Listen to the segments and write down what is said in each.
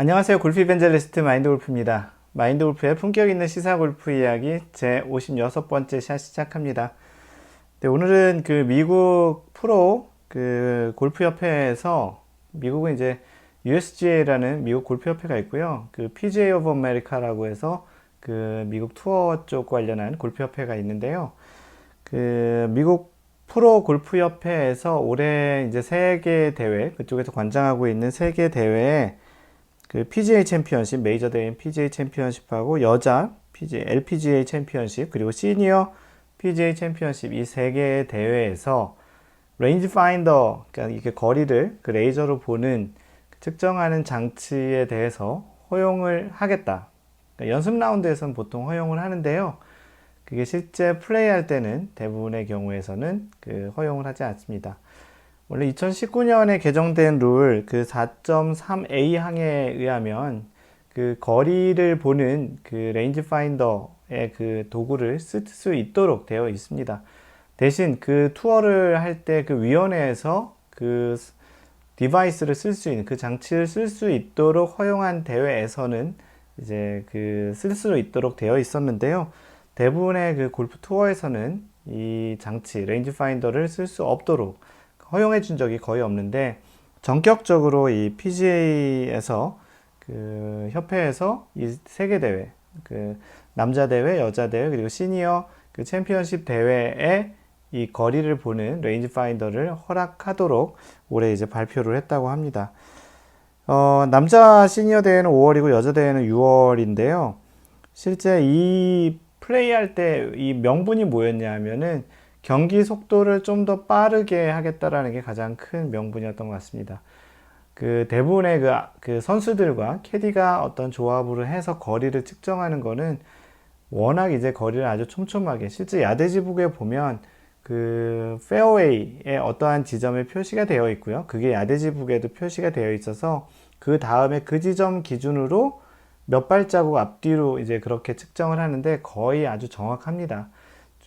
안녕하세요. 골프 이벤젤리스트 마인드 골프입니다. 마인드 골프의 품격 있는 시사 골프 이야기 제 56번째 샷 시작합니다. 네, 오늘은 그 미국 프로 그 골프 협회에서 미국은 이제 USGA라는 미국 골프 협회가 있고요. 그 PGA 오브 아메리카라고 해서 그 미국 투어 쪽 관련한 골프 협회가 있는데요. 그 미국 프로 골프 협회에서 올해 이제 세계 대회 그쪽에서 관장하고 있는 세계 대회에 그 PGA 챔피언십 메이저 대회인 PGA 챔피언십하고 여자 PGA LPGA 챔피언십 그리고 시니어 PGA 챔피언십 이 세 개의 대회에서 레인지 파인더 그러니까 이렇게 거리를 그 레이저로 보는 그 측정하는 장치에 대해서 허용을 하겠다. 그러니까 연습 라운드에서는 보통 허용을 하는데요. 그게 실제 플레이할 때는 대부분의 경우에서는 그 허용을 하지 않습니다. 원래 2019년에 개정된 룰 그 4.3A 항에 의하면 그 거리를 보는 그 레인지 파인더의 그 도구를 쓸 수 있도록 되어 있습니다. 대신 그 투어를 할 때 그 위원회에서 그 디바이스를 쓸 수 있는 그 장치를 쓸 수 있도록 허용한 대회에서는 이제 그 쓸 수 있도록 되어 있었는데요. 대부분의 그 골프 투어에서는 이 장치 레인지 파인더를 쓸 수 없도록 허용해 준 적이 거의 없는데 전격적으로 이 PGA에서 그 협회에서 이 세계 대회 그 남자 대회, 여자 대회 그리고 시니어 그 챔피언십 대회에 이 거리를 보는 레인지 파인더를 허락하도록 올해 이제 발표를 했다고 합니다. 어, 남자 시니어 대회는 5월이고 여자 대회는 6월인데요. 실제 이 플레이할 때 이 명분이 뭐였냐 하면은 경기 속도를 좀 더 빠르게 하겠다라는 게 가장 큰 명분이었던 것 같습니다. 그 대부분의 그, 그 선수들과 캐디가 어떤 조합으로 해서 거리를 측정하는 거는 워낙 이제 거리를 아주 촘촘하게 실제 야대지북에 보면 그 페어웨이에 어떠한 지점에 표시가 되어 있고요. 그게 야대지북에도 표시가 되어 있어서 그 다음에 그 지점 기준으로 몇 발자국 앞뒤로 이제 그렇게 측정을 하는데 거의 아주 정확합니다.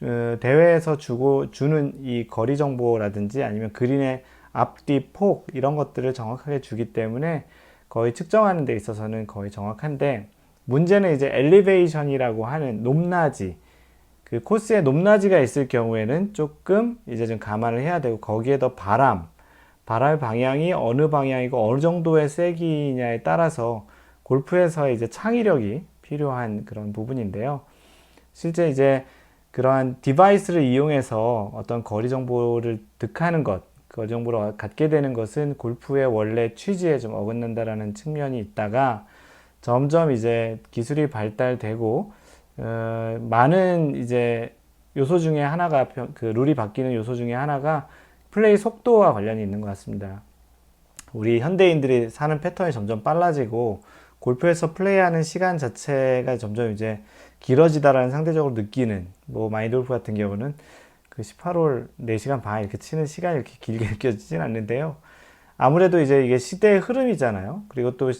어, 대회에서 주고 주는 이 거리 정보라든지 아니면 그린의 앞뒤 폭 이런 것들을 정확하게 주기 때문에 거의 측정하는 데 있어서는 거의 정확한데 문제는 이제 엘리베이션이라고 하는 높낮이 그 코스에 높낮이가 있을 경우에는 조금 이제 좀 감안을 해야 되고 거기에 더 바람 바람 방향이 어느 방향이고 어느 정도의 세기냐에 따라서 골프에서 이제 창의력이 필요한 그런 부분인데요. 실제 이제 그러한 디바이스를 이용해서 어떤 거리 정보를 득하는 것, 거리 정보를 갖게 되는 것은 골프의 원래 취지에 좀 어긋난다라는 측면이 있다가 점점 이제 기술이 발달되고 어, 많은 이제 요소 중에 하나가 그 룰이 바뀌는 요소 중에 하나가 플레이 속도와 관련이 있는 것 같습니다. 우리 현대인들이 사는 패턴이 점점 빨라지고 골프에서 플레이하는 시간 자체가 점점 이제 길어지다라는 상대적으로 느끼는 뭐 마인드골프 같은 경우는 그 18홀 4시간 반 이렇게 치는 시간이 이렇게 길게 느껴지진 않는데요. 아무래도 이제 이게 시대의 흐름이잖아요. 그리고 또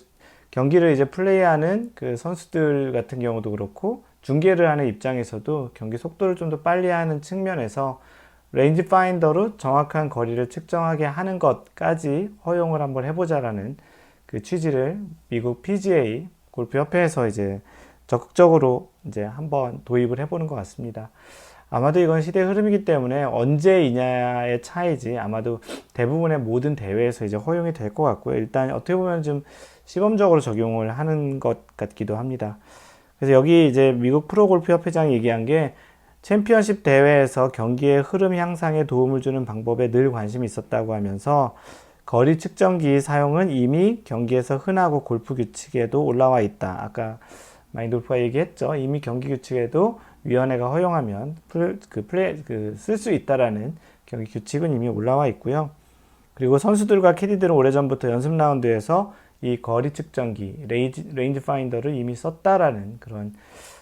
경기를 이제 플레이하는 그 선수들 같은 경우도 그렇고 중계를 하는 입장에서도 경기 속도를 좀 더 빨리 하는 측면에서 레인지 파인더로 정확한 거리를 측정하게 하는 것까지 허용을 한번 해보자라는 그 취지를 미국 PGA 골프 협회에서 이제 적극적으로 이제 한번 도입을 해보는 것 같습니다. 아마도 이건 시대의 흐름이기 때문에 언제이냐의 차이지 아마도 대부분의 모든 대회에서 이제 허용이 될 것 같고요. 일단 어떻게 보면 좀 시범적으로 적용을 하는 것 같기도 합니다. 그래서 여기 이제 미국 프로골프 협회장이 얘기한 게 챔피언십 대회에서 경기의 흐름 향상에 도움을 주는 방법에 늘 관심이 있었다고 하면서 거리 측정기 사용은 이미 경기에서 흔하고 골프 규칙에도 올라와 있다. 아까 마인돌프가 얘기했죠. 이미 경기 규칙에도 위원회가 허용하면 그 플레이 그 쓸 수 있다라는 경기 규칙은 이미 올라와 있고요. 그리고 선수들과 캐디들은 오래전부터 연습 라운드에서 이 거리 측정기 레인지, 레인지 파인더를 이미 썼다라는 그런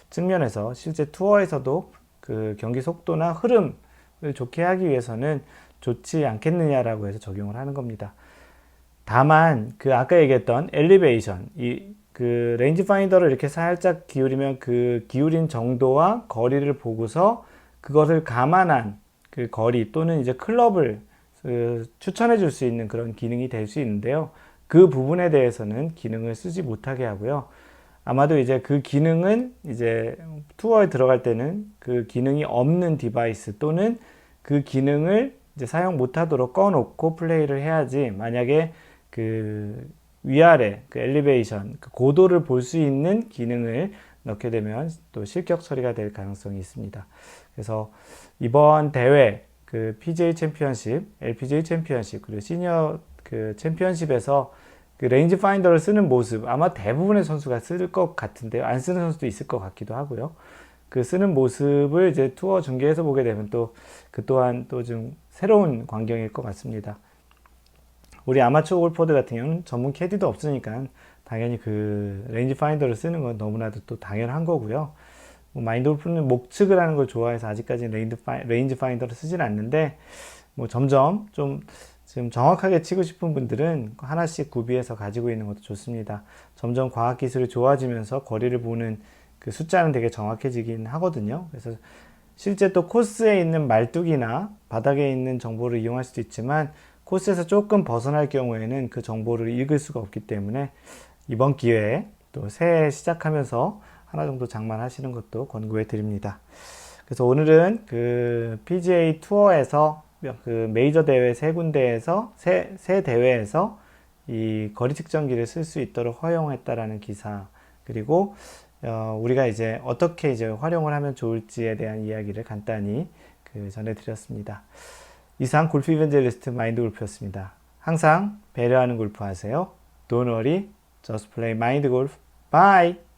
측면에서 실제 투어에서도 그 경기 속도나 흐름을 좋게 하기 위해서는 좋지 않겠느냐라고 해서 적용을 하는 겁니다. 다만 그 아까 얘기했던 엘리베이션 이 그 레인지 파인더를 이렇게 살짝 기울이면 그 기울인 정도와 거리를 보고서 그것을 감안한 그 거리 또는 이제 클럽을 그 추천해 줄 수 있는 그런 기능이 될 수 있는데요. 그 부분에 대해서는 기능을 쓰지 못하게 하고요. 아마도 이제 그 기능은 이제 투어에 들어갈 때는 그 기능이 없는 디바이스 또는 그 기능을 이제 사용 못하도록 꺼놓고 플레이를 해야지 만약에 그 위아래 그 엘리베이션 그 고도를 볼 수 있는 기능을 넣게 되면 또 실격 처리가 될 가능성이 있습니다. 그래서 이번 대회 그 PGA 챔피언십, LPGA 챔피언십 그리고 시니어 그 챔피언십에서 그 레인지 파인더를 쓰는 모습 아마 대부분의 선수가 쓸 것 같은데요. 안 쓰는 선수도 있을 것 같기도 하고요. 그 쓰는 모습을 이제 투어 중계에서 보게 되면 또 그 또한 또 좀 새로운 광경일 것 같습니다. 우리 아마추어 골퍼들 같은 경우는 전문 캐디도 없으니까 당연히 그 레인지 파인더를 쓰는 건 너무나도 또 당연한 거고요. 뭐 마인드 골프는 목측을 하는 걸 좋아해서 아직까지는 레인지, 파이, 레인지 파인더를 쓰진 않는데 뭐 점점 좀 지금 정확하게 치고 싶은 분들은 하나씩 구비해서 가지고 있는 것도 좋습니다. 점점 과학 기술이 좋아지면서 거리를 보는 그 숫자는 되게 정확해지긴 하거든요. 그래서 실제 또 코스에 있는 말뚝이나 바닥에 있는 정보를 이용할 수도 있지만 코스에서 조금 벗어날 경우에는 그 정보를 읽을 수가 없기 때문에 이번 기회에 또 새해 시작하면서 하나 정도 장만하시는 것도 권고해 드립니다. 그래서 오늘은 그 PGA 투어에서 그 메이저 대회 세 군데에서 세, 세 대회에서 이 거리 측정기를 쓸 수 있도록 허용했다라는 기사 그리고 어, 우리가 이제 어떻게 이제 활용을 하면 좋을지에 대한 이야기를 간단히 그 전해드렸습니다. 이상 골프 이벤젤리스트 마인드 골프였습니다. 항상 배려하는 골프 하세요. Don't worry, just play mind golf. Bye!